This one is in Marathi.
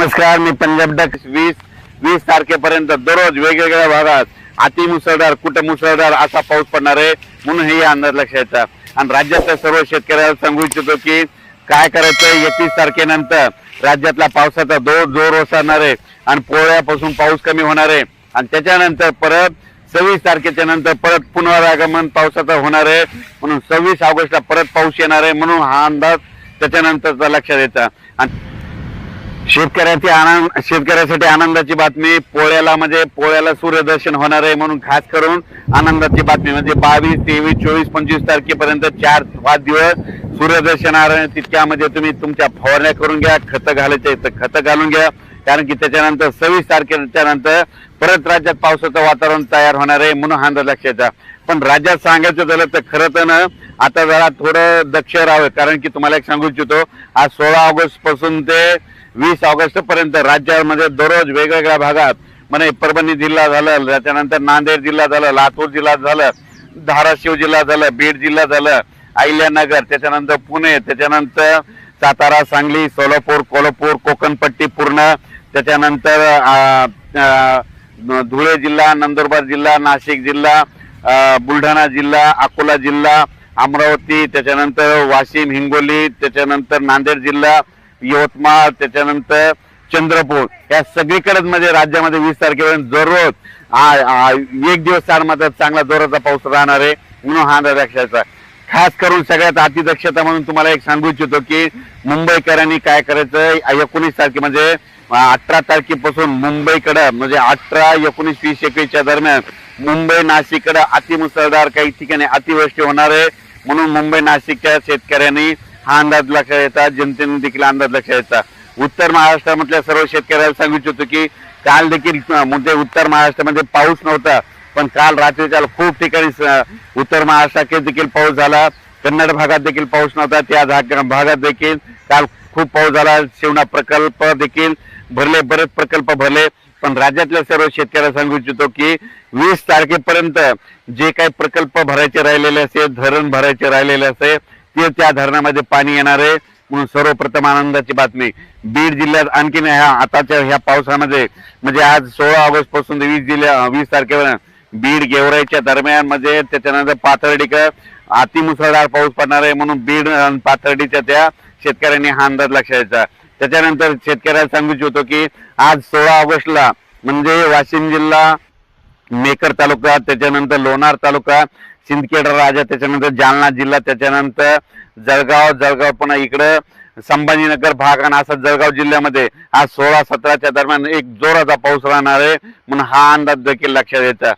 नमस्कार मी पंजाब डक वीस वीस तारखेपर्यंत दररोज वेगवेगळ्या भागात अति मुसळधार कुठं मुसळधार असा पाऊस पडणार आहे म्हणून हे अंदाज लक्षात आणि राज्यातल्या सर्व शेतकऱ्याला सांगू इच्छितो की काय करायचं एकतीस तारखेनंतर राज्यातला पावसाचा जोर जोर ओसरणार आहे आणि पोळ्यापासून पाऊस कमी होणार आहे. आणि त्याच्यानंतर परत सव्वीस तारखेच्या नंतर परत पुनरागमन पावसाचं होणार आहे. म्हणून सव्वीस ऑगस्टला परत पाऊस येणार आहे म्हणून हा अंदाज त्याच्यानंतरचा लक्षात येतं. आणि शेतकऱ्याची आनंद शेतकऱ्यासाठी आनंदाची बातमी पोळ्याला म्हणजे पोळ्याला सूर्यदर्शन होणार आहे म्हणून खास करून आनंदाची बातमी. म्हणजे बावीस तेवीस चोवीस पंचवीस तारखेपर्यंत चार पाच दिवस सूर्यदर्शन आहे. तितक्यामध्ये तुम्ही तुमच्या फवारण्या करून घ्या खतं घालायचे तर खतं घालून घ्या. कारण की त्याच्यानंतर सव्वीस तारखेच्या नंतर परत राज्यात पावसाचं वातावरण तयार होणार आहे म्हणून हा अंदाज लक्षात पण राज्यात सांगायचं झालं तर खरं तर ना आता जरा थोडं दक्ष राहावं. कारण की तुम्हाला एक सांगू इच्छितो आज सोळा ऑगस्टपासून ते वीस ऑगस्ट पर्यंत राज्यामध्ये दररोज वेगवेगळ्या भागात म्हणजे परभणी जिल्हा झालं त्याच्यानंतर नांदेड जिल्हा झालं लातूर जिल्हा झालं धाराशिव जिल्हा झालं बीड जिल्हा झालं अहिल्यानगर त्याच्यानंतर पुणे त्याच्यानंतर सातारा सांगली सोलापूर कोल्हापूर कोकणपट्टी पूर्ण. त्याच्यानंतर धुळे जिल्हा नंदुरबार जिल्हा नाशिक जिल्हा बुलढाणा जिल्हा अकोला जिल्हा अमरावती त्याच्यानंतर वाशिम हिंगोली त्याच्यानंतर नांदेड जिल्हा यवतमाळ त्याच्यानंतर चंद्रपूर. या सगळीकडेच म्हणजे राज्यामध्ये वीस तारखेपर्यंत दररोज एक दिवस चार मात्र चांगला जोराचा पाऊस राहणार आहे म्हणून हा अंदाज खास करून सगळ्यात अतिदक्षता म्हणून तुम्हाला एक सांगू इच्छितो की मुंबईकरांनी काय करायचं एकोणीस तारखे म्हणजे अठरा तारखेपासून मुंबईकडं म्हणजे अठरा एकोणीस वीस एकवीसच्या दरम्यान मुंबई नाशिककडे अतिमुसळधार काही ठिकाणी अतिवृष्टी होणार आहे. म्हणून मुंबई नाशिकच्या शेतकऱ्यांनी हा अंदाज लक्षात येतात जनतेने देखील अंदाज लक्षात येतात उत्तर महाराष्ट्रामधल्या सर्व शेतकऱ्याला सांगू इच्छितो की काल देखील म्हणजे उत्तर महाराष्ट्रामध्ये पाऊस नव्हता. पण काल रात्री काल खूप ठिकाणी उत्तर महाराष्ट्रात देखील पाऊस झाला. कन्नड भागात देखील पाऊस नव्हता. त्या भागात देखील काल खूप पाऊस झाला. शिवना प्रकल्प देखील भरले बरेच प्रकल्प भरले. पण राज्यातल्या सर्व शेतकऱ्याला सांगू इच्छितो की वीस तारखेपर्यंत जे काही प्रकल्प भरायचे राहिलेले असेल धरण भरायचे राहिलेले असेल ते त्या धरणामध्ये पाणी येणार आहे. म्हणून सर्वप्रथम आनंदाची बातमी. बीड जिल्ह्यात आणखीन ह्या आताच्या ह्या पावसामध्ये म्हणजे आज सोळा ऑगस्टपासून वीस जिल्ह्या वीस तारखेपर्यंत बीड गेवराईच्या दरम्यान म्हणजे त्याच्यानंतर पाथर्डीक अतिमुसळधार पाऊस पडणार आहे म्हणून बीड पाथर्डीच्या त्या शेतकऱ्यांनी हा अंदाज लक्षात यायचा त्याच्यानंतर शेतकऱ्याला सांगू इच्छितो की आज सोळा ऑगस्टला म्हणजे वाशिम जिल्हा मेकर तालुका त्याच्यानंतर लोणार तालुका सिंदखेड राजा त्याच्यानंतर जालना जिल्हा त्याच्यानंतर जळगाव जळगाव पुन्हा इकडं संभाजीनगर भाग आणि असं जळगाव जिल्ह्यामध्ये आज सोळा सतराच्या दरम्यान एक जोराचा पाऊस राहणार आहे म्हणून हा अंदाज देखील लक्षात येतं.